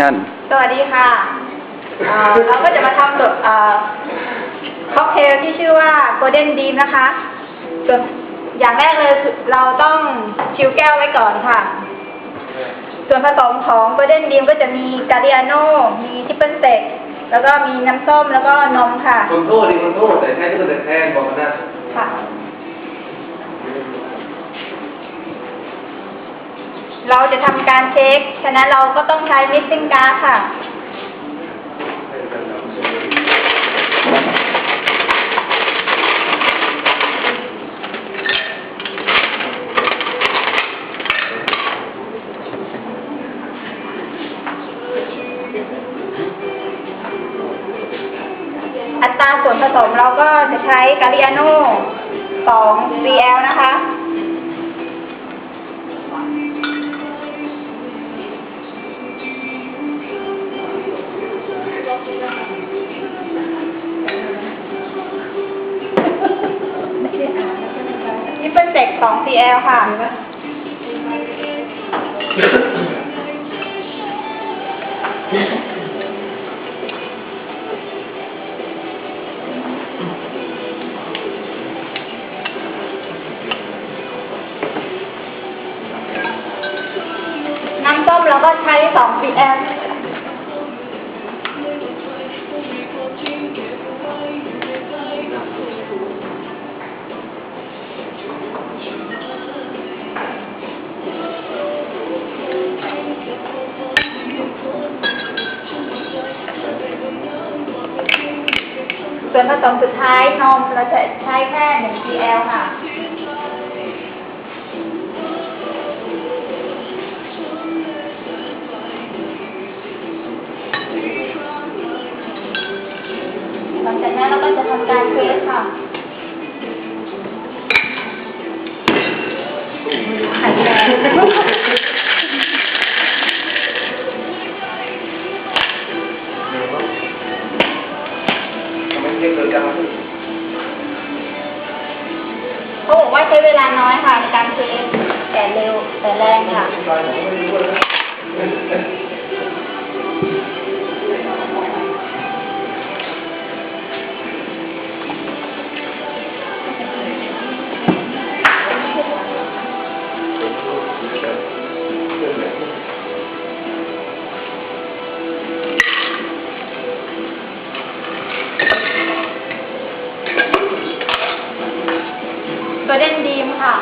Action สวัสดีค่ะเอ่อเราก็จะมาทำตัวค็อกเทลที่ชื่อว่า Golden Dream นะคะส่วนอย่างแรกเลยคือเราต้องชิวแก้วไว้ก่อนค่ะ ส่วนผสมของ Golden Dream ก็จะมีกา r ิอาโนมีทิปเปิลเซกแล้วก็มีน้ำส้มแล้วก็นมค่ะ คนโทษดิคนโทษแต่แท้ก็แต่แท้บอกมันนะค่ะ เราจะทำการเช็ค ฉะนั้นเราก็ต้องใช้มิกซิ่งการ์ค่ะ อัตราส่วนผสมเราก็จะใช้กา r ิอาโน่2 cl นะคะ เป็นเจ็ก2 cl ค่ะ น้ำส้มเราก็ใช้2 cl ส่วนผสมสุดท้ายนมเราจะใช้แค่1 cl ค่ะ หลังจากนั้นเราก็จะทำการเทสค่ะ เรียกเกิดการขึ้นเขาบอกว่าใช้เวลาน้อยค่ะในการเทสแต่เร็วแต่แรงค่ะตายผมไม่รู้นะ โกลเด้นดีมค่ะ